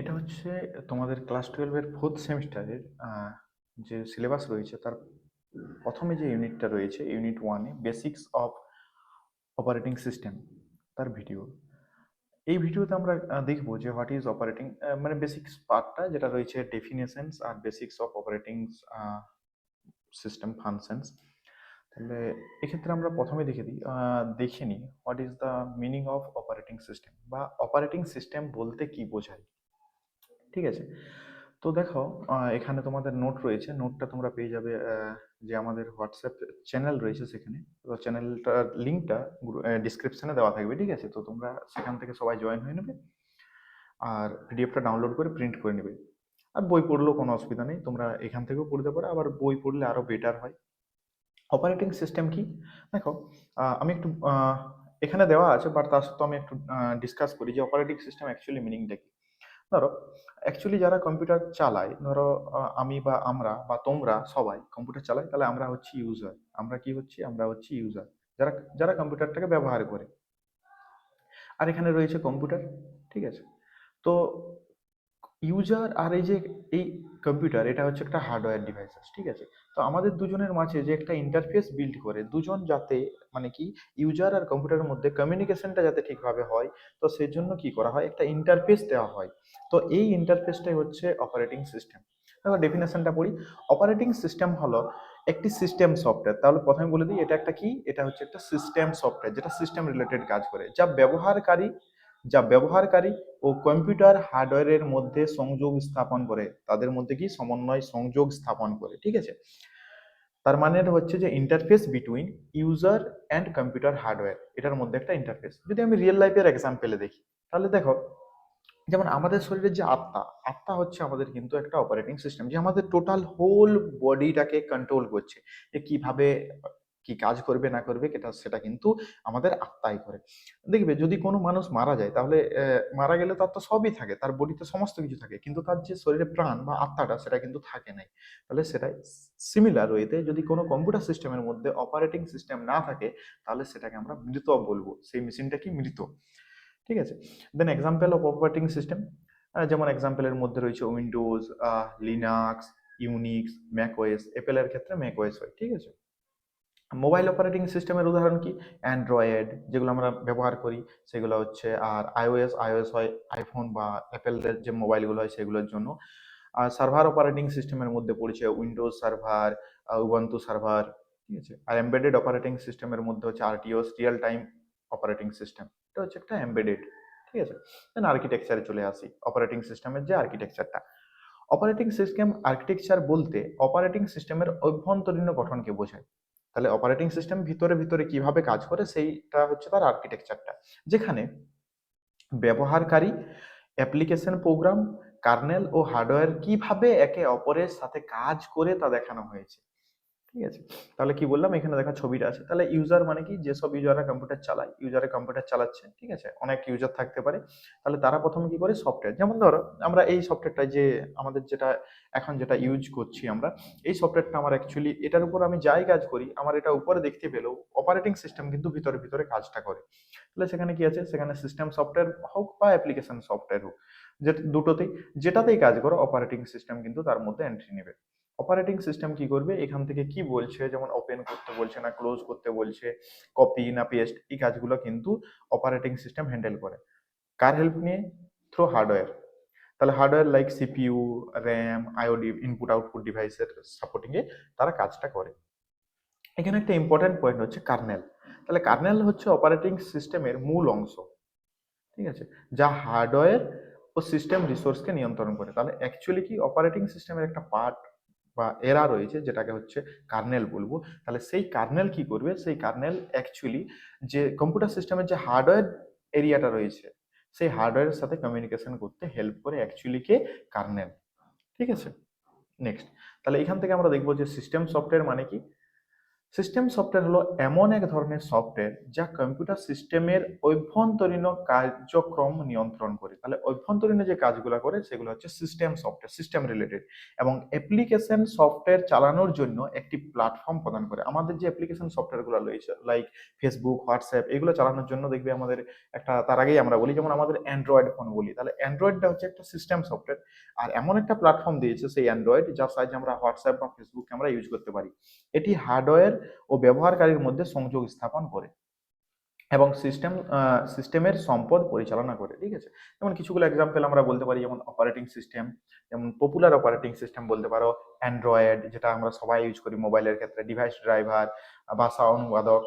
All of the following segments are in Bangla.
এটা হচ্ছে তোমাদের ক্লাস টুয়েলভের ফোর্থ সেমিস্টারের যে সিলেবাস রয়েছে, তার প্রথমে যে ইউনিটটা রয়েছে ইউনিট ওয়ানে বেসিক্স অফ অপারেটিং সিস্টেম তার ভিডিও এই ভিডিওতে আমরা দেখব যে হোয়াট ইজ অপারেটিং মানে বেসিক্স পার্টটা যেটা রয়েছে definitions R basics of operating system functions তাহলে এক্ষেত্রে আমরা প্রথমে দেখে দিই দেখে নিই what is the meaning of operating system বা অপারেটিং সিস্টেম বলতে কি বোঝায়। ঠিক আছে? তো দেখো এখানে তোমাদের নোট রয়েছে। নোটটা তোমরা পেয়ে যাবে যে আমাদের হোয়াটসঅ্যাপ চ্যানেল রয়েছে সেখানে। তো চ্যানেলটার লিঙ্কটা ডিসক্রিপশনে দেওয়া থাকবে, ঠিক আছে? তো তোমরা সেখান থেকে সবাই জয়েন হয়ে নেবে। আর পিডিএফটা ডাউনলোড করে প্রিন্ট করে নেবে। আর বই পড়লেও কোনো অসুবিধা নেই। তোমরা এখান থেকেও পড়তে পারো। আবার বই পড়লে আরও বেটার হয়। অপারেটিং সিস্টেম কি? দেখো আমি একটু এখানে দেওয়া আছে বাট তার সত্ত্বেও আমি একটু ডিসকাস করি যে অপারেটিং সিস্টেম অ্যাকচুয়ালি মিনিংটা কি? ধরো অ্যাকচুয়ালি যারা কম্পিউটার চালায়, ধরো আমি বা আমরা বা তোমরা সবাই কম্পিউটার চালাই, তাহলে আমরা হচ্ছি ইউজার আমরা কি হচ্ছি? আমরা হচ্ছি ইউজার যারা যারা কম্পিউটারটাকে ব্যবহার করে। আর এখানে রয়েছে কম্পিউটার ঠিক আছে? তো ইউজার আর এই যে এই কম্পিউটার এটা হচ্ছে একটা হার্ডওয়্যার ডিভাইসেস ঠিক আছে? তো আমাদের দুজনের মাঝে যে একটা ইন্টারফেস বিল্ড করে, দুজন যাতে মানে কি ইউজার আর কম্পিউটারের মধ্যে কমিউনিকেশনটা যাতে ঠিকভাবে হয়, তো সেই জন্য কি করা হয়? একটা ইন্টারফেস দেওয়া হয়। তো এই ইন্টারফেসটাই হচ্ছে অপারেটিং সিস্টেম দেখো ডেফিনেশনটা পড়ি। অপারেটিং সিস্টেম হলো একটি সিস্টেম সফটওয়্যার তাহলে প্রথমে বলে দিই, এটা একটা কি? এটা হচ্ছে একটা সিস্টেম সফটওয়্যার যেটা সিস্টেম রিলেটেড কাজ করে। যা ব্যবহারকারী যা ব্যবহারকারী ও কম্পিউটার হার্ডওয়্যারের মধ্যে সংযোগ স্থাপন করে, তাদের মধ্যে কি সমন্বয় সংযোগ স্থাপন করে, ঠিক আছে? তার মানে হচ্ছে যে interface between user and computer hardware এটার মধ্যে একটা ইন্টারফেস যদি আমি রিয়েল লাইফের এক্সাম্পলে দেখি, তাহলে দেখো, যেমন আমাদের শরীরের যে আত্মা আত্মা হচ্ছে আমাদের কিন্তু একটা অপারেটিং সিস্টেম যে আমাদের টোটাল হোল বডিটাকে কন্ট্রোল করছে, যে কীভাবে কি কাজ করবে, না করবে এটা সেটা কিন্তু আমাদের আত্মাই করে। দেখবে যদি কোনো মানুষ মারা যায়, তাহলে মারা গেলে তার তো সবই থাকে, তার বডিতে সমস্ত কিছু থাকে, কিন্তু তার যে শরীরে প্রাণ বা আত্মাটা, সেটা কিন্তু থাকে নাই। তাহলে সেটাই সিমিলার ওয়েতে যদি কোনো কম্পিউটার সিস্টেমের মধ্যে অপারেটিং সিস্টেম না থাকে, তাহলে সেটাকে আমরা মৃত বলব। সেই মেশিনটা কি মৃত? ঠিক আছে? Then example of operating system যেমন এক্সাম্পলের মধ্যে রয়েছে উইন্ডোজ লিনাক্স ইউনিক্স ম্যাকওয়েস অ্যাপেলের ক্ষেত্রে ম্যাকওয়েস হয়, ঠিক আছে? মোবাইল অপারেটিং সিস্টেমের উদাহরণ কি? অ্যান্ড্রয়েড যেগুলো আমরা ব্যবহার করি, সেগুলো হচ্ছে, আর আইওএস আইওএস হয় আইফোন বা অ্যাপেলের যে মোবাইলগুলো হয় সেগুলোর জন্য। আর সার্ভার অপারেটিং সিস্টেমের মধ্যে পড়েছে উইন্ডোজ সার্ভার উবান্টু সার্ভার ঠিক আছে? আর এমবেডেড অপারেটিং সিস্টেমের মধ্যে হচ্ছে RTOS real time operating system এটা হচ্ছে একটা এমবেডেড ঠিক আছে? দেন আর্কিটেকচারে চলে আসি অপারেটিং সিস্টেমের যে আর্কিটেকচারটা অপারেটিং সিস্টেম আর্কিটেকচার বলতে অপারেটিং সিস্টেমের অভ্যন্তরীণ গঠনকে বোঝায়। তাহলে অপারেটিং সিস্টেম ভিতরে ভিতরে কীভাবে কাজ করে সেইটা হচ্ছে তার আর্কিটেকচারটা যেখানে ব্যবহারকারী অ্যাপ্লিকেশন প্রোগ্রাম কার্নেল ও হার্ডওয়্যার কীভাবে একে অপরের সাথে কাজ করে তা দেখানো হয়েছে। ঠিক আছে? তাহলে কি বললাম? এখানে দেখা ছবিটা আছে। তাহলে ইউজার মানে কি? যেসব ইউজাররা কম্পিউটার চালায় ইউজারে কম্পিউটার চালাচ্ছে ঠিক আছে? অনেক ইউজার থাকতে পারে। তাহলে তারা প্রথমে কি করে? সফটওয়্যার যেমন ধরো, আমরা এই সফটওয়্যারটা যে আমাদের যেটা এখন যেটা ইউজ করছি আমরা, এই সফটওয়্যারটা আমার অ্যাকচুয়ালি এটার উপর আমি যাই কাজ করি, আমার এটা উপরে দেখতে পেলেও অপারেটিং সিস্টেম কিন্তু ভিতরে ভিতরে কাজটা করে। তাহলে সেখানে কি আছে? সেখানে সিস্টেম সফটওয়্যার হোক বা অ্যাপ্লিকেশন সফটওয়্যার হোক, যে দুটোতেই, যেটাতেই কাজ করো অপারেটিং সিস্টেম কিন্তু তার মধ্যে এন্ট্রি নেবে। অপারেটিং সিস্টেম কি করবে? এখান থেকে কি বলছে? যেমন ওপেন করতে বলছে না ক্লোজ করতে বলছে কপি না পেস্ট এই কাজগুলো কিন্তু অপারেটিং সিস্টেম হ্যান্ডেল করে। কার হেল্প নিয়ে? থ্রু হার্ডওয়্যার তাহলে hardware like CPU RAM IOD input output ডিভাইসের সাপোর্টিং এ তারা কাজটা করে। এখানে একটা ইম্পর্টেন্ট পয়েন্ট হচ্ছে কার্নেল তাহলে কার্নেল হচ্ছে অপারেটিং সিস্টেমের মূল অংশ। ঠিক আছে? যা হার্ডওয়্যার ও সিস্টেম রিসোর্সকে নিয়ন্ত্রণ করে। তাহলে অ্যাকচুয়ালি কি অপারেটিং সিস্টেমের একটা পার্ট বা এরা রয়েছে, যেটাকে হচ্ছে কার্নেল বলব। তাহলে সেই কার্নেল কি করবে? সেই কার্নেল অ্যাকচুয়ালি যে কম্পিউটার সিস্টেমের যে হার্ডওয়্যার এরিয়াটা রয়েছে, সেই হার্ডওয়্যারের সাথে কমিউনিকেশন করতে হেল্প করে অ্যাকচুয়ালি কে? কার্নেল ঠিক আছে? নেক্সট তাহলে এখান থেকে আমরা দেখব যে সিস্টেম সফটওয়্যার মানে কি? সিস্টেম সফটওয়্যার হলো এমন এক ধরনের সফটওয়্যার যা কম্পিউটার সিস্টেমের অভ্যন্তরীণ কার্যক্রম নিয়ন্ত্রণ করে। তাহলে অভ্যন্তরীণ যে কাজগুলো করে, সেগুলো হচ্ছে সিস্টেম সফটওয়্যার সিস্টেম রিলেটেড এবং অ্যাপ্লিকেশন সফটওয়্যার চালানোর জন্য একটি প্ল্যাটফর্ম প্রদান করে। আমাদের যে অ্যাপ্লিকেশন সফটওয়্যারগুলো রয়েছে লাইক ফেসবুক হোয়াটসঅ্যাপ এগুলো চালানোর জন্য দেখবে আমাদের একটা, তার আগেই আমরা বলি, যেমন আমাদের অ্যান্ড্রয়েড ফোন বলি। তাহলে অ্যান্ড্রয়েডটা হচ্ছে একটা সিস্টেম সফটওয়্যার আর এমন একটা প্ল্যাটফর্ম দিয়েছে সেই অ্যান্ড্রয়েড যার সাহায্যে আমরা হোয়াটসঅ্যাপ বা ফেসবুক আমরা ইউজ করতে পারি। এটি হার্ডওয়্যার ও ব্যবহারকারীর মধ্যে সংযোগ স্থাপন করে এবং সিস্টেম সিস্টেমের সম্পদ পরিচালনা করে, ঠিক আছে? যেমন কিছুগুলো এক্সাম্পল আমরা বলতে পারি, যেমন অপারেটিং সিস্টেম যেমন পপুলার অপারেটিং সিস্টেম বলতে পারো অ্যান্ড্রয়েড যেটা আমরা সবাই ইউজ করি মোবাইলের ক্ষেত্রে ডিভাইস ড্রাইভার ভাষা অনুবাদক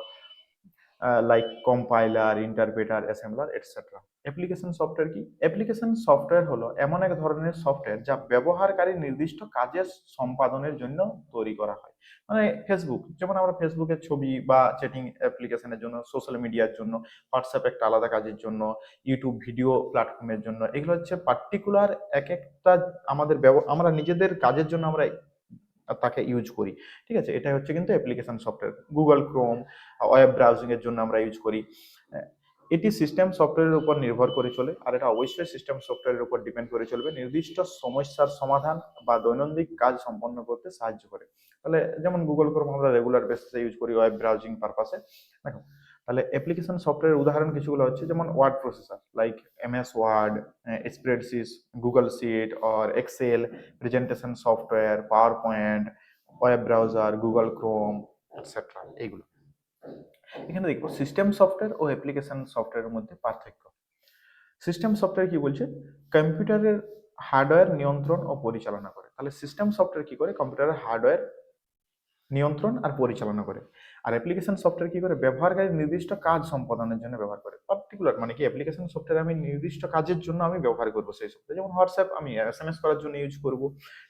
like compiler interpreter assembler etcetera application software কি? অ্যাপ্লিকেশন সফটওয়্যার হলো এমন এক ধরনের সফটওয়্যার যা ব্যবহারকারী নির্দিষ্ট কাজের সম্পাদনের জন্য তৈরি করা হয়। মানে ফেসবুক যেমন আমরা ফেসবুকের ছবি বা চ্যাটিং অ্যাপ্লিকেশনের জন্য সোশ্যাল মিডিয়ার জন্য হোয়াটসঅ্যাপ একটা আলাদা কাজের জন্য ইউটিউব ভিডিও প্ল্যাটফর্মের জন্য, এগুলো হচ্ছে পার্টিকুলার এক একটা আমাদের আমরা নিজেদের কাজের জন্য আমরা তাকে ইউজ করি। ঠিক আছে? এটা হচ্ছে কিন্তু application software Google Chrome web ব্রাউজিংয়ের জন্য আমরা ইউজ করি। এটি সিস্টেম সফটওয়্যারের উপর নির্ভর করে চলে আর এটা অবশ্যই সিস্টেম সফটওয়্যারের উপর ডিপেন্ড করে চলবে। নির্দিষ্ট সমস্যার সমাধান বা দৈনন্দিন কাজ সম্পন্ন করতে সাহায্য করে। তাহলে যেমন গুগল ক্রোম আমরা রেগুলার বেসিসে ইউজ করি ওয়েব ব্রাউজিং পারপাসে দেখো তাহলে অ্যাপ্লিকেশন সফটওয়্যারের উদাহরণ কিছুগুলো হচ্ছে, যেমন word processor like MS Word spreadsheet Google sheet or Excel presentation software PowerPoint web browser Google Chrome etcetera এইগুলো। এখানে দেখব সিস্টেম সফটওয়্যার ও অ্যাপ্লিকেশন সফটওয়্যারের মধ্যে পার্থক্য। সিস্টেম সফটওয়্যার কি বলছে? কম্পিউটারের হার্ডওয়্যার নিয়ন্ত্রণ ও পরিচালনা করে। তাহলে সিস্টেম সফটওয়্যার কি করে? কম্পিউটারের হার্ডওয়্যার নিয়ন্ত্রণ আর পরিচালনা করে। আর অ্যাপ্লিকেশন সফটওয়্যার কি করে? ব্যবহারকারী নির্দিষ্ট কাজ সম্পাদনের জন্য ব্যবহার করে। পার্টিকুলার মানে কি? অ্যাপ্লিকেশন সফটওয়্যার আমি নির্দিষ্ট কাজের জন্য আমি ব্যবহার করব সেই সফটওয়্যার যেমন হোয়াটসঅ্যাপ আমি এস এম এস করার জন্য ইউজ করব।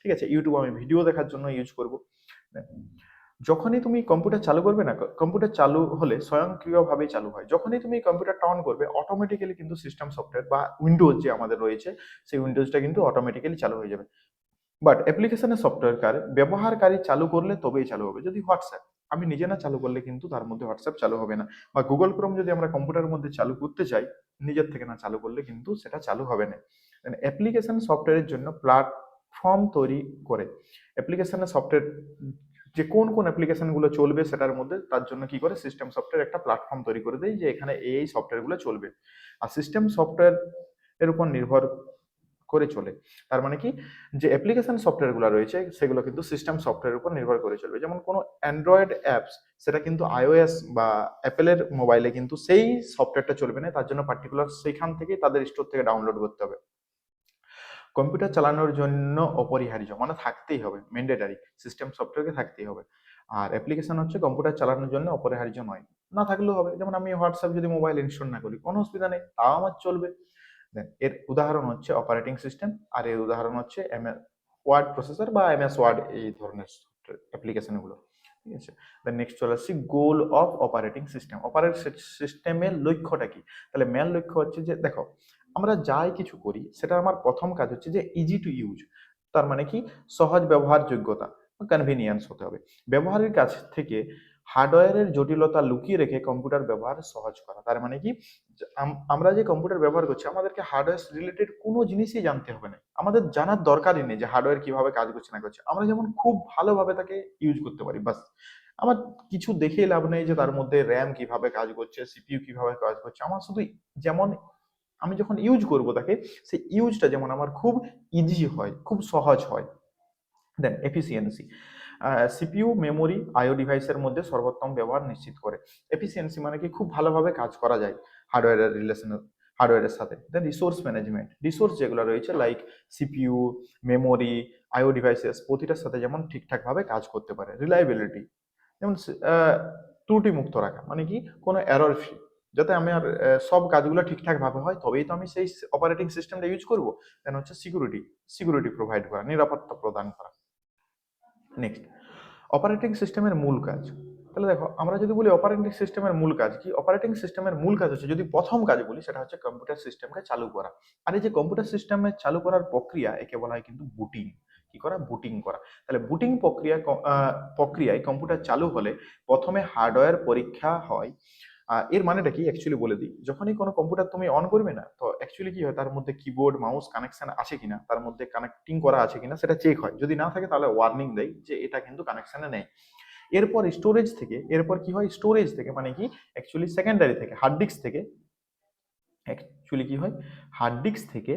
ঠিক আছে? ইউটিউব আমি ভিডিও দেখার জন্য ইউজ করব। যখনই তুমি কম্পিউটার চালু করবে না কম্পিউটার চালু হলে স্বয়ংক্রিয়ভাবেই চালু হয়। যখনই তুমি কম্পিউটারটা অন করবে অটোমেটিক্যালি কিন্তু সিস্টেম সফটওয়্যার বা উইন্ডোজ যে আমাদের রয়েছে, সেই উইন্ডোজটা কিন্তু অটোমেটিক্যালি চালু হয়ে যাবে। বাট অ্যাপ্লিকেশনের সফটওয়্যার কার, ব্যবহারকারী চালু করলে তবেই চালু হবে। যদি হোয়াটসঅ্যাপ আমি নিজে না চালু করলে কিন্তু তার মধ্যে হোয়াটসঅ্যাপ চালু হবে না। বা গুগল ক্রোম যদি আমরা কম্পিউটারের মধ্যে চালু করতে চাই, নিজের থেকে না চালু করলে কিন্তু সেটা চালু হবে না। অ্যাপ্লিকেশন সফটওয়্যারের জন্য প্ল্যাটফর্ম তৈরি করে। অ্যাপ্লিকেশনের সফটওয়্যার যে কোন কোন অ্যাপ্লিকেশনগুলো চলবে সেটার মধ্যে তার জন্য কি করে? সিস্টেম সফটওয়্যার একটা প্ল্যাটফর্ম তৈরি করে দেয় যে এখানে এই সফটওয়্যারগুলো চলবে। আর সিস্টেম সফটওয়্যার এর উপর নির্ভর করে চলে। তার মানে কি? যে অ্যাপ্লিকেশন সফটওয়্যারগুলো রয়েছে, সেগুলো কিন্তু সিস্টেম সফটওয়্যারের উপর নির্ভর করে চলবে। যেমন কোনো অ্যান্ড্রয়েড অ্যাপস সেটা কিন্তু আইওএস বা অ্যাপেলের মোবাইলে কিন্তু সেই সফটওয়্যারটা চলবে না, তার জন্য পার্টিকুলার সেইখান থেকে তাদের স্টোর থেকে ডাউনলোড করতে হবে। কম্পিউটার চালানোর জন্য অপরিহার্য মানে থাকতেই হবে ম্যান্ডেটারি সিস্টেম সফটওয়্যারকে থাকতেই হবে। আর অ্যাপ্লিকেশন হচ্ছে কম্পিউটার চালানোর জন্য অপরিহার্য নয়। না থাকলেও হবে, যেমন আমি হোয়াটসঅ্যাপ যদি মোবাইল ইনস্টল না করি, কোনো অসুবিধা নেই, তাও আমার চলবে। দেন এর উদাহরণ হচ্ছে অপারেটিং সিস্টেম আর এর উদাহরণ হচ্ছে এম ওয়ার্ড প্রসেসর বা এমএস ওয়ার্ড এই ধরনের অ্যাপ্লিকেশনগুলো ঠিক আছে? দেন নেক্সট চলে আসছি goal of operating system operating সিস্টেমের লক্ষ্যটা কি? তাহলে মেন লক্ষ্য হচ্ছে যে, দেখো, আমরা যাই কিছু করি, সেটা আমার প্রথম কাজ হচ্ছে যে ইজি টু ইউজ তার মানে কি? সহজ ব্যবহারযোগ্যতা কনভিনিয়েন্স হতে হবে। ব্যবহারের কাছ থেকে হার্ডওয়্যারের জটিলতা লুকিয়ে রেখে কম্পিউটার ব্যবহার সহজ করা। তার মানে কি? আম- আমরা যে কম্পিউটার ব্যবহার করছি, আমাদেরকে হার্ডওয়্যার রিলেটেড কোনো জিনিসই জানতে হবে না। আমাদের জানার দরকারই নেই যে হার্ডওয়্যার কীভাবে কাজ করছে না করছে। আমরা যেমন খুব ভালোভাবে তাকে ইউজ করতে পারি, বাস। আমার কিছু দেখে লাভ নেই যে তার মধ্যে র্যাম কীভাবে কাজ করছে সিপিইউ কীভাবে কাজ করছে। আমার শুধু যেমন আমি যখন ইউজ করব তাকে, সেই ইউজটা যেমন আমার খুব ইজি হয়, খুব সহজ হয়। Then efficiency CPU memory IO ডিভাইসের মধ্যে সর্বোত্তম ব্যবহার নিশ্চিত করে। এফিসিয়েন্সি মানে কি? খুব ভালোভাবে কাজ করা যায় হার্ডওয়্যারের রিলেশনের হার্ডওয়্যারের সাথে। দেন রিসোর্স ম্যানেজমেন্ট রিসোর্স যেগুলো রয়েছে like CPU memory IO devices প্রতিটার সাথে যেমন ঠিকঠাকভাবে কাজ করতে পারে। রিলায়েবিলিটি যেমন ত্রুটি মুক্ত রাখা মানে কি? কোনো এরর ফ্রি যাতে আমার সব কাজগুলো ঠিকঠাক ভাবে হয়, তবেই তো আমি সেই অপারেটিং সিস্টেমটা ইউজ করব। দেন হচ্ছে সিকিউরিটি সিকিউরিটি প্রোভাইড করা, নিরাপত্তা প্রদান করা। নেক্সট অপারেটিং সিস্টেমের মূল কাজ। তাহলে দেখো, আমরা যদি বলি অপারেটিং সিস্টেমের মূল কাজ কি? অপারেটিং সিস্টেমের মূল কাজ হচ্ছে, যদি প্রথম কাজ বলি, সেটা হচ্ছে কম্পিউটার সিস্টেমকে চালু করা। আর এই যে কম্পিউটার সিস্টেমে চালু করার প্রক্রিয়া, একে বলা হয় কিন্তু বুটিং কি করা? বুটিং করা। তাহলে বুটিং প্রক্রিয়া প্রক্রিয়ায় কম্পিউটার চালু হলে প্রথমে হার্ডওয়্যার পরীক্ষা হয় এর মানেটা কি অ্যাকচুয়ালি বলে দিই? যখনই কোনো কম্পিউটার তুমি অন করবে না, তো অ্যাকচুয়ালি কি হয়? তার মধ্যে কিবোর্ড মাউস কানেকশন আছে কিনা? তার মধ্যে কানেক্টিং করা আছে কিনা? সেটা চেক হয়। যদি না থাকে, তাহলে ওয়ার্নিং দেয় যে এটা কিন্তু কানেকশনে নেই। এরপর স্টোরেজ থেকে, এরপর কি হয়? স্টোরেজ থেকে মানে কি? অ্যাকচুয়ালি সেকেন্ডারি থেকে হার্ড ডিস্ক থেকে অ্যাকচুয়ালি কি হয়? হার্ড ডিস্ক থেকে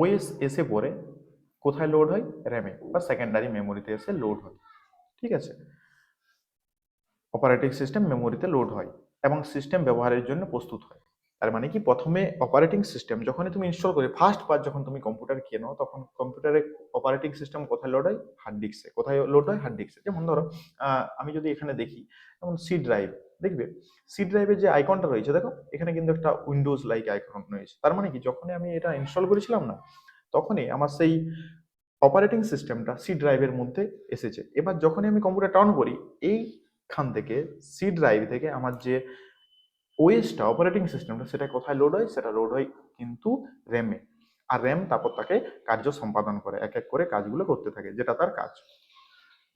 ওএস এসে পড়ে, কোথায় লোড হয়? র্যামে বা সেকেন্ডারি মেমোরিতে এসে লোড হয়। ঠিক আছে? অপারেটিং সিস্টেম মেমোরিতে লোড হয় এবং সিস্টেম ব্যবহারের জন্য প্রস্তুত হয়। তার মানে কি? প্রথমে অপারেটিং সিস্টেম যখনই তুমি ইনস্টল করে ফার্স্ট বার যখন তুমি কম্পিউটার কেনো, তখন কম্পিউটারে অপারেটিং সিস্টেম কোথায় লোড হয়? হার্ড ডিস্কে কোথায় লোড হয়? হার্ড ডিস্কে যেমন ধরো আমি যদি এখানে দেখি, যেমন সি ড্রাইভ দেখবে? সি ড্রাইভের যে আইকনটা রয়েছে, দেখো, এখানে কিন্তু একটা উইন্ডোজ লাইক আইকন রয়েছে। তার মানে কি? যখনই আমি এটা ইনস্টল করেছিলাম না, তখনই আমার সেই অপারেটিং সিস্টেমটা সি ড্রাইভের মধ্যে এসেছে। এবার যখনই আমি কম্পিউটার টার্ন করি এইখান থেকে, সি ড্রাইভ থেকে আমার যে ওএসটা অপারেটিং সিস্টেমটা সেটা কোথায় লোড হয়? সেটা লোড হয় কিন্তু র্যামে আর র্যাম তারপর তাকে কার্য সম্পাদন করে, এক এক করে কাজগুলো করতে থাকে, যেটা তার কাজ।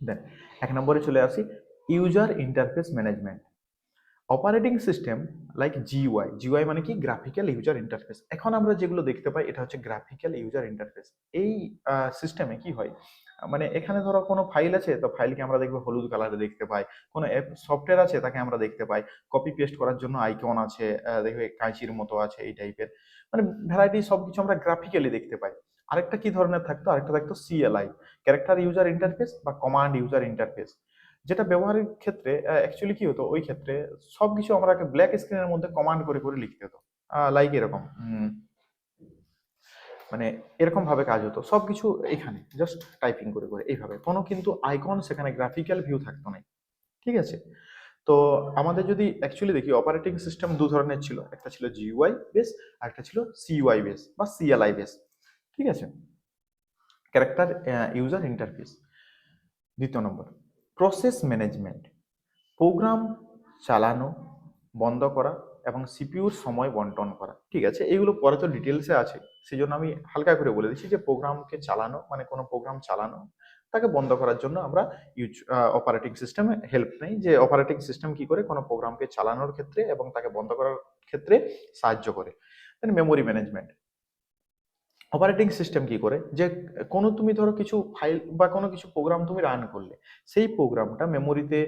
দেন, এক নম্বরে চলে আসি user interface management operating system like GUI GUI মানে কি? গ্রাফিক্যাল ইউজার ইন্টারফেস এখন আমরা যেগুলো দেখতে পাই, এটা হচ্ছে গ্রাফিক্যাল ইউজার ইন্টারফেস এই সিস্টেমে কি হয়? মানে এখানে ধরো কোনো ফাইল আছে, তো ফাইলকে আমরা দেখব হলুদ কালারে দেখতে পাই। কোনো সফটওয়্যার আছে তাকে আমরা দেখতে পাই। কপি পেস্ট করার জন্য আইকন আছে দেখবে কাঁচির মতো আছে এই টাইপের মানে ভ্যারাইটি সবকিছু আমরা গ্রাফিক্যালি দেখতে পাই। আরেকটা কি ধরনের থাকতো? আরেকটা থাকতো সিএলআই ক্যারেক্টার ইউজার ইন্টারফেস বা কমান্ড ইউজার ইন্টারফেস যেটা ব্যবহারের ক্ষেত্রে অ্যাকচুয়ালি কি হতো? ওই ক্ষেত্রে সবকিছু আমরা ব্ল্যাক স্ক্রিনের মধ্যে কমান্ড করে করে লিখতে হতো। লাইক এরকম। মানে এরকম ভাবে কাজ হতো। সব কিছু এখানে জাস্ট টাইপিং করে করে, এইভাবে। কোনো কিন্তু আইকন সেখানে গ্রাফিক্যাল ভিউ থাকতো না ঠিক আছে? তো আমাদের যদি অ্যাকচুয়ালি দেখি অপারেটিং সিস্টেম দু ধরনের ছিল। একটা ছিল জিইউআই বেস আর একটা ছিল সিইউআই বেস বা সিএলআই বেস ঠিক আছে? ক্যারেক্টার ইউজার ইন্টারফেস দ্বিতীয় নম্বর প্রসেস ম্যানেজমেন্ট প্রোগ্রাম চালানো, বন্ধ করা এবং সিপিউর সময় বন্টন করা। ঠিক আছে? এগুলো পরে তো ডিটেলসে আছে। সেই জন্য আমি হালকা করে বলে দিচ্ছি যে প্রোগ্রামকে চালানো মানে কোনো প্রোগ্রাম চালানো, তাকে বন্ধ করার জন্য আমরা ইউজ অপারেটিং সিস্টেমে হেল্প নেই। যে অপারেটিং সিস্টেম কি করে? কোনো প্রোগ্রামকে চালানোর ক্ষেত্রে এবং তাকে বন্ধ করার ক্ষেত্রে সাহায্য করে। Then memory management operating system কি করে? যে কোনো তুমি ধরো কিছু ফাইল বা কোনো কিছু প্রোগ্রাম তুমি রান করলে, সেই প্রোগ্রামটা মেমোরিতে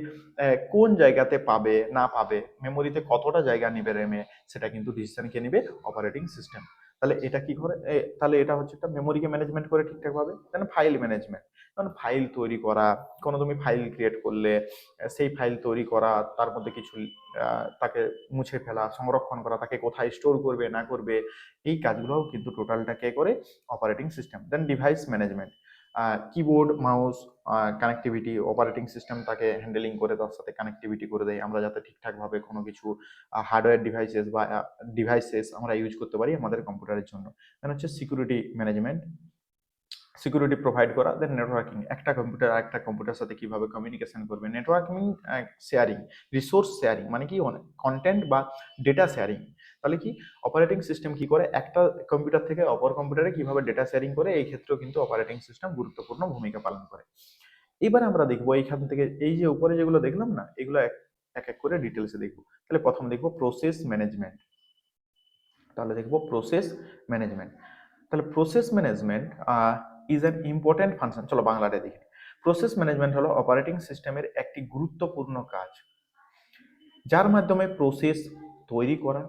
কোন জায়গাতে পাবে, না পাবে মেমোরিতে কতটা জায়গা নেবে র্যামে সেটা কিন্তু ডিসিশন কে নেবে অপারেটিং সিস্টেম তাহলে এটা কি করে? তাহলে এটা হচ্ছে একটা মেমোরিকে ম্যানেজমেন্ট করে ঠিকঠাকভাবে দেন ফাইল ম্যানেজমেন্ট কারণ ফাইল তৈরি করা, কোনো তুমি ফাইল ক্রিয়েট করলে সেই ফাইল তৈরি করা, তার মধ্যে কিছু তাকে মুছে ফেলা, সংরক্ষণ করা, তাকে কোথায় স্টোর করবে, না করবে, এই কাজগুলোও কিন্তু টোটালটাকে করে? Operating system then device management keyboard mouse connectivity operating system তাকে হ্যান্ডেলিং করে তার সাথে কানেক্টিভিটি করে দেয়। আমরা যাতে ঠিকঠাকভাবে কোনো কিছু হার্ডওয়্যার ডিভাইসেস বা ডিভাইসেস আমরা ইউজ করতে পারি আমাদের কম্পিউটারের জন্য। দেন হচ্ছে সিকিউরিটি ম্যানেজমেন্ট সিকিউরিটি প্রোভাইড করা দেন নেটওয়ার্কিং একটা কম্পিউটার একটা কম্পিউটার সাথে কীভাবে কমিউনিকেশন করবে? নেটওয়ার্কিং শেয়ারিং রিসোর্স শেয়ারিং মানে কি? কন্টেন্ট বা ডেটা শেয়ারিং তাহলে কি? অপারেটিং সিস্টেম কি করে? একটা কম্পিউটার থেকে অপর কম্পিউটারে কীভাবে ডেটা শেয়ারিং করে? এই ক্ষেত্রেও কিন্তু অপারেটিং সিস্টেম গুরুত্বপূর্ণ ভূমিকা পালন করে। এবার আমরা দেখব এইখান থেকে, এই যে উপরে যেগুলো দেখলাম না, এগুলো এক এক এক করে ডিটেলসে দেখব। তাহলে প্রথম দেখব প্রসেস ম্যানেজমেন্ট তাহলে দেখব প্রসেস ম্যানেজমেন্ট তাহলে process management is an important function চলো বাংলাটা দেখি। প্রসেস ম্যানেজমেন্ট হলো অপারেটিং সিস্টেমের একটি গুরুত্বপূর্ণ কাজ। যার মাধ্যমে প্রসেস তৈরি করা,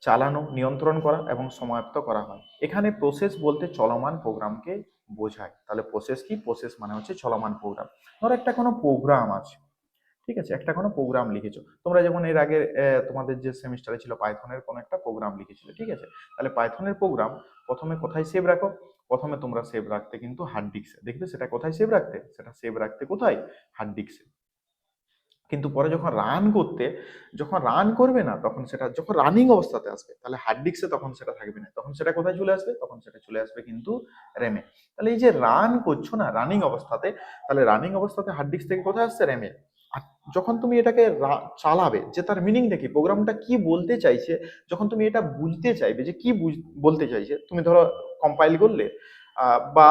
চালানো, নিয়ন্ত্রণ করা এবং সমাপ্ত করা হয়। এখানে প্রসেস বলতে চলমান প্রোগ্রামকে বোঝায়। তাহলে প্রসেস কি? প্রসেস মানে হচ্ছে চলমান প্রোগ্রাম। ধরো একটা কোনো প্রোগ্রাম আছে। ঠিক আছে? একটা কোনো প্রোগ্রাম লিখেছো। তোমরা যেমন এর আগে তোমাদের যে সেমিস্টারে ছিল পাইথনের কোনো একটা প্রোগ্রাম লিখেছিলে। ঠিক আছে? তাহলে পাইথনের প্রোগ্রাম প্রথমে কোথায় সেভ রাখো? প্রথমে তোমরা সেভ রাখতে কিন্তু হার্ড ডিস্কে দেখবে সেটা কোথায় সেভ রাখতে? সেটা সেভ রাখতে কোথায়? হার্ড ডিস্কে কিন্তু পরে যখন রান করতে, যখন রান করবে না, তখন সেটা, যখন রানিং অবস্থাতে আসবে, তাহলে হার্ড ডিস্কে তখন সেটা থাকবে না। তখন সেটা কোথায় চলে আসবে? তখন সেটা চলে আসবে কিন্তু র্যামে তাহলে এই যে রান করছ না রানিং অবস্থাতে, তাহলে রানিং অবস্থাতে হার্ড ডিস্ক থেকে কোথায় আসছে র্যামে আর যখন তুমি এটাকে চালাবে, যে তার মিনিংটা কি? প্রোগ্রামটা কি বলতে চাইছে? যখন তুমি এটা বুঝতে চাইবে, যে কি বলতে চাইছে, তুমি ধরো কম্পাইল করলে বা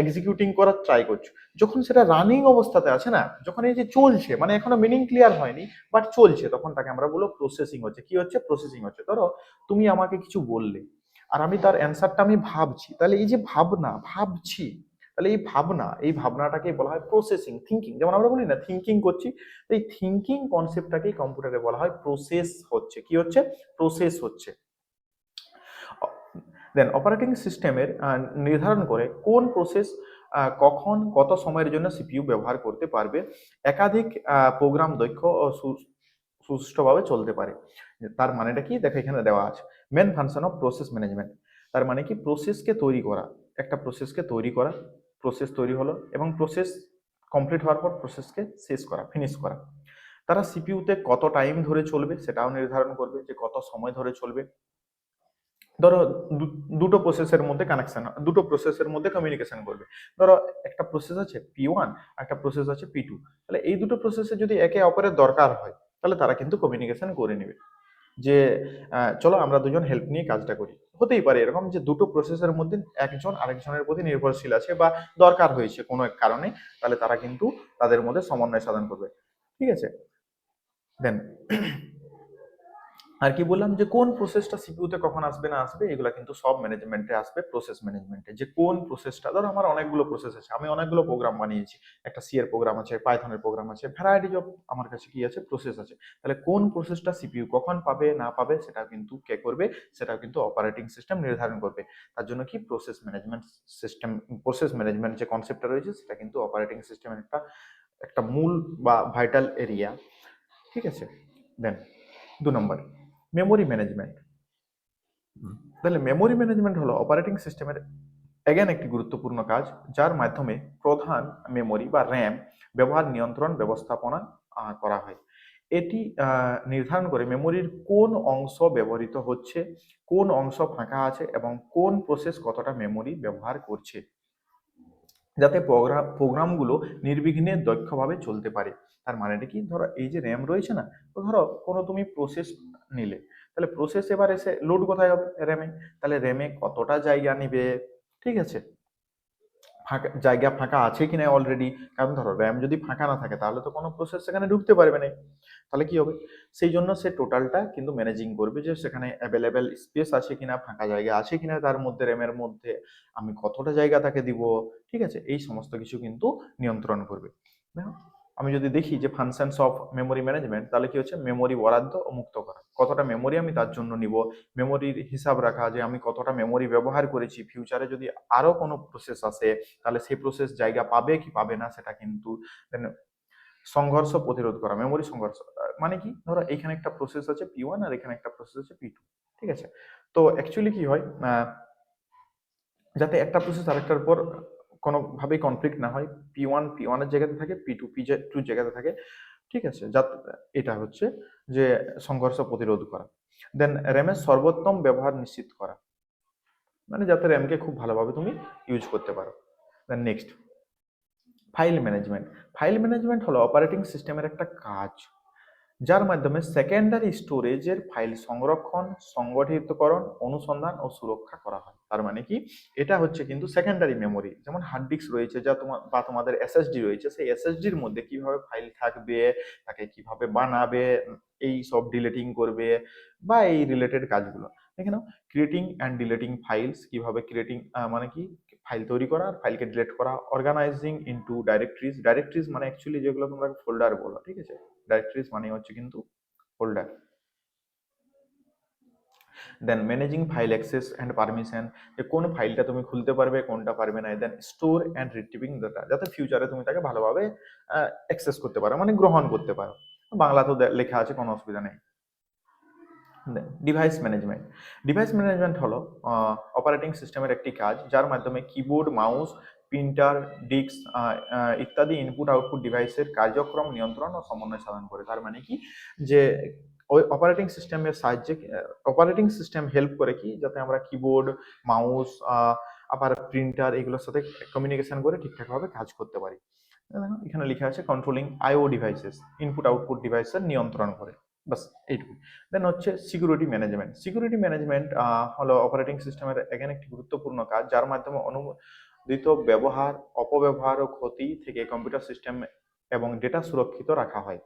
এক্সিকিউটিং করার ট্রাই করছ। যখন সেটা রানিং অবস্থাতে আছে না, যখন এই যে চলছে মানে এখনও মিনিং ক্লিয়ার হয়নি বাট চলছে, তখন তাকে আমরা বলব প্রসেসিং হচ্ছে। কি হচ্ছে? প্রসেসিং হচ্ছে। ধরো, তুমি আমাকে কিছু বললে, আর আমি তার অ্যান্সারটা আমি ভাবছি। তাহলে এই যে ভাবনা, ভাবছি, তাহলে এই ভাবনা, এই ভাবনাটাকে বলা হয় প্রসেসিং থিঙ্কিং যেমন আমরা বলি না থিঙ্কিং করছি এই থিঙ্কিং কনসেপ্টটাকেই কম্পিউটারে বলা হয় প্রসেস হচ্ছে। কি হচ্ছে? প্রসেস হচ্ছে। দেন অপারেটিং সিস্টেমের নির্ধারণ করে কোন প্রসেস কখন, কত সময়ের জন্য সিপিইউ ব্যবহার করতে পারবে, একাধিক প্রোগ্রাম দক্ষ ও সুষ্ঠুভাবে চলতে পারে। তার মানেটা কি? দেখো এখানে দেওয়া আছে। Main function of process management তার মানে কি? প্রসেসকে তৈরি করা। একটা প্রসেসকে তৈরি করা। প্রসেস তৈরি হলো এবং প্রসেস কমপ্লিট হওয়ার পর প্রসেসকে শেষ করা ফিনিশ করা। তারা সিপিইউতে কত টাইম ধরে চলবে সেটাও নির্ধারণ করবে যে কত সময় ধরে চলবে। ধরো দুটো প্রসেসের মধ্যে কানেকশন দুটো প্রসেসের মধ্যে কমিউনিকেশন করবে। ধরো একটা প্রসেস আছে পি ওয়ান একটা প্রসেস আছে পি টু তাহলে এই দুটো প্রসেসে যদি একে অপরের দরকার হয়, তাহলে তারা কিন্তু কমিউনিকেশন করে নেবে। যে চলো আমরা দুজন হেল্প নিয়ে কাজটা করি। হতেই পারে এরকম যে দুটো প্রসেসের মধ্যে একজন আরেকজনের প্রতি নির্ভরশীল আছে বা দরকার হয়েছে কোনো এক কারণে, তাহলে তারা কিন্তু তাদের মধ্যে সমন্বয় সাধন করবে। ঠিক আছে? দেন আর কি বললাম যে কোন প্রসেসটা সিপিউতে কখন আসবে না আসবে, এগুলো কিন্তু সব ম্যানেজমেন্টে আসবে প্রসেস ম্যানেজমেন্টে যে কোন প্রসেসটা ধরো আমার অনেকগুলো প্রসেস আছে, আমি অনেকগুলো প্রোগ্রাম বানিয়েছি, একটা সি এর প্রোগ্রাম আছে পাইথনের প্রোগ্রাম আছে ভ্যারাইটিজ অফ আমার কাছে কি আছে প্রসেস আছে। তাহলে কোন প্রসেসটা সিপিউ কখন পাবে, না পাবে সেটা কিন্তু কে করবে সেটা কিন্তু অপারেটিং সিস্টেম নির্ধারণ করবে। তার জন্য কি process management system process management যে কনসেপ্টটা রয়েছে, সেটা কিন্তু অপারেটিং সিস্টেমের একটা একটা মূল বা ভাইটাল এরিয়া ঠিক আছে? দেন দু নম্বর মেমোরি ম্যানেজমেন্ট তাহলে মেমোরি ম্যানেজমেন্ট হলো অপারেটিং সিস্টেমের এগেন একটি গুরুত্বপূর্ণ কাজ, যার মাধ্যমে প্রধান মেমোরি বা র্যাম ব্যবহার, নিয়ন্ত্রণ, ব্যবস্থাপনা করা হয়। এটি নির্ধারণ করে মেমোরির কোন অংশ ব্যবহৃত হচ্ছে, কোন অংশ ফাঁকা আছে এবং কোন প্রসেস কতটা মেমোরি ব্যবহার করছে, যাতে প্রোগ্রাম প্রোগ্রামগুলো নির্বিঘ্নে দক্ষভাবে চলতে পারে। তার মানেটা কি? ধরো এই যে র্যাম রয়েছে না, তো ধরো কোনো তুমি প্রসেস নিলে। তাহলে প্রসেস এবার এসে লোড কোথায় হবে র্যামে তাহলে র্যামে কতটা জায়গা নিবে? ঠিক আছে? ফাঁকা, জায়গা ফাঁকা আছে কি না অলরেডি কারণ ধরো র্যাম যদি ফাঁকা না থাকে, তাহলে তো কোনো প্রসেস সেখানে ঢুকতে পারবে না। তাহলে কি হবে? সেই জন্য সে টোটালটা কিন্তু ম্যানেজিং করবে যে সেখানে অ্যাভেলেবেল স্পেস আছে কিনা, ফাঁকা জায়গা আছে কিনা তার মধ্যে র্যামের মধ্যে, আমি কতটা জায়গা তাকে দিব? ঠিক আছে? এই সমস্ত কিছু কিন্তু নিয়ন্ত্রণ করবে। আমি যদি দেখি যে ফাংশনস অফ মেমোরি ম্যানেজমেন্ট তাহলে কি হচ্ছে? মেমোরি বরাদ্দ ও মুক্ত করা। কতটা মেমোরি আমি তার জন্য নিব? মেমোরির হিসাব রাখা, যে আমি কতটা মেমোরি ব্যবহার করেছি ফিউচারে যদি আরও কোনো প্রসেস আসে, তাহলে সেই প্রসেস জায়গা পাবে কি পাবে না, সেটা কিন্তু সংঘর্ষ প্রতিরোধ করা মেমোরি সংঘর্ষ। মানে কি? ধরো এখানে একটা প্রসেস আছে পি ওয়ান আর এখানে একটা প্রসেস আছে পি টু ঠিক আছে? তো অ্যাকচুয়ালি কি হয়? যাতে একটা প্রসেস আরেকটার উপর কোনোভাবেই কনফ্লিক্ট না হয়। পি ওয়ান পি ওয়ানের জায়গাতে থাকে পি টু পি টু জায়গাতে থাকে। ঠিক আছে? যা, এটা হচ্ছে যে সংঘর্ষ প্রতিরোধ করা। দেন র্যামের সর্বোত্তম ব্যবহার নিশ্চিত করা। মানে যাতে র্যামকে খুব ভালোভাবে তুমি ইউজ করতে পারো। Then next file management file management হলো অপারেটিং সিস্টেমের একটা কাজ। যার মাধ্যমে সেকেন্ডারি স্টোরেজের ফাইল সংরক্ষণ, সংগঠিতকরণ, অনুসন্ধান ও সুরক্ষা করা হয়। তার মানে কি? এটা হচ্ছে কিন্তু সেকেন্ডারি মেমোরি যেমন হার্ড ডিস্ক রয়েছে যা তোমার বা তোমাদের এসএসডি রয়েছে, সেই এসএসডির মধ্যে কীভাবে ফাইল থাকবে, তাকে কীভাবে বানাবে, এই সব ডিলেটিং করবে, বা এই রিলেটেড কাজগুলো। দেখে নাও ক্রিয়েটিং অ্যান্ড ডিলেটিং ফাইলস কীভাবে ক্রিয়েটিং মানে কি? ফাইল তৈরি করা আর ফাইলকে ডিলেট করা অর্গানাইজিং ইনটু ডাইরেক্টরিজ ডাইরেক্টরিজ মানে অ্যাকচুয়ালি যেগুলো তোমরা ফোল্ডার বলো, ঠিক আছে? ডাইরেক্টরিজ মানে হচ্ছে কিন্তু folder then managing file access and permission যে কোন ফাইলটা তুমি খুলতে পারবে, কোনটা পারবে না then store and retrieving data যাতে ফিউচারে তুমি তাকে ভালোভাবে অ্যাক্সেস করতে পারো মানে গ্রহণ করতে পারো। বাংলা তো লেখা আছে, কোনো অসুবিধা নেই। ডিভাইস ম্যানেজমেন্ট ডিভাইস ম্যানেজমেন্ট হলো অপারেটিং সিস্টেমের একটি কাজ, যার মাধ্যমে কিবোর্ড মাউস প্রিন্টার, ডিস্ক ইত্যাদি ইনপুট আউটপুট ডিভাইসের কার্যক্রম নিয়ন্ত্রণ ও সমন্বয় সাধন করে। তার মানে কি? যে ওই অপারেটিং সিস্টেমের সাহায্যে অপারেটিং সিস্টেম হেল্প করে কি? যাতে আমরা কিবোর্ড মাউস আবার প্রিন্টার এগুলোর সাথে কমিউনিকেশন করে ঠিকঠাকভাবে কাজ করতে পারি। এখানে লেখা আছে controlling IO devices input output ডিভাইসের নিয়ন্ত্রণ করে। বাস এইটুকু দেন হচ্ছে সিকিউরিটি ম্যানেজমেন্ট সিকিউরিটি ম্যানেজমেন্ট হলো অপারেটিং সিস্টেমের এখানে একটি গুরুত্বপূর্ণ কাজ, যার মাধ্যমে অনুমোদিত ব্যবহার, অপব্যবহার ও ক্ষতি থেকে কম্পিউটার সিস্টেম এবং ডেটা সুরক্ষিত রাখা হয়।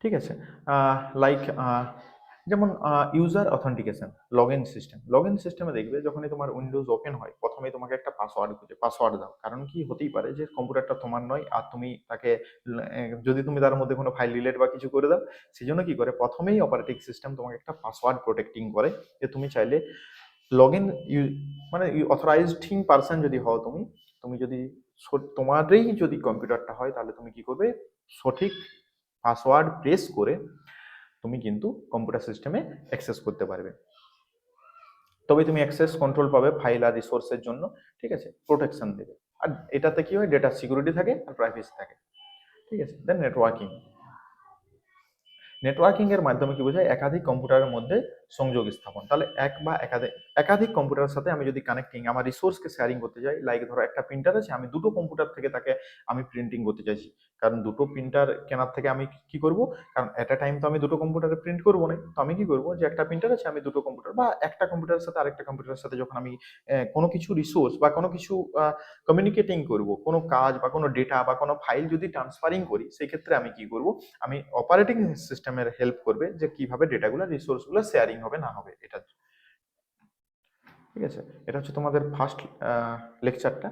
ঠিক আছে লাইক যেমন user authentication log in system log in সিস্টেমে দেখবে যখনই তোমার উইন্ডোজ ওপেন হয়, প্রথমেই তোমাকে একটা পাসওয়ার্ড খুঁজে পাসওয়ার্ড দাও। কারণ কি হতেই পারে যে কম্পিউটারটা তোমার নয় আর তুমি তাকে যদি তুমি তার মধ্যে কোনো ফাইল রিলেট বা কিছু করে দাও সেই জন্য কি করে? প্রথমেই অপারেটিং সিস্টেম তোমাকে একটা পাসওয়ার্ড প্রোটেক্টিং করে যে তুমি চাইলে লগ ইন মানে অথরাইজড পার্সন যদি হও তুমি তুমি যদি তোমারই যদি কম্পিউটারটা হয় তাহলে তুমি কি করবে? সঠিক পাসওয়ার্ড প্রেস করে তুমি কিন্তু কম্পিউটার সিস্টেমে অ্যাক্সেস করতে পারবে। তবে তুমি অ্যাক্সেস কন্ট্রোল পাবে ফাইল আর রিসোর্সের জন্য, ঠিক আছে? প্রোটেকশন দেবে। আর এটাতে কি হয়? ডেটা সিকিউরিটি থাকে আর প্রাইভেসি থাকে। ঠিক আছে? দেন নেটওয়ার্কিং নেটওয়ার্কিং এর মাধ্যমে কি বোঝায়? একাধিক কম্পিউটারের মধ্যে সংযোগ স্থাপন। তাহলে এক বা একাধিক একাধিক কম্পিউটারের সাথে আমি যদি কানেক্টিং আমার রিসোর্সকে শেয়ারিং করতে চাই লাইক ধরো একটা প্রিন্টার আছে, আমি দুটো কম্পিউটার থেকে তাকে আমি প্রিন্টিং করতে চাইছি। কারণ দুটো প্রিন্টার কেনার থেকে আমি কি করব? কারণ এট টাইম তো আমি দুটো কম্পিউটারে প্রিন্ট করব না। তো আমি কি করব? যে একটা প্রিন্টার আছে, আমি দুটো কম্পিউটার বা একটা কম্পিউটারের সাথে আরেকটা কম্পিউটারের সাথে যখন আমি কোনো কিছু রিসোর্স বা কোনো কিছু কমিউনিকেটিং করব, কোনো কাজ বা কোনো ডেটা বা কোনো ফাইল যদি ট্রান্সফারিং করি, সেই ক্ষেত্রে আমি কি করব? আমি অপারেটিং সিস্টেমের হেল্প করবে যে কীভাবে ডেটাগুলো রিসোর্সগুলো শেয়ারিং হবে, না হবে, এটা। ঠিক আছে? এটা হচ্ছে তোমাদের ফার্স্ট লেকচারটা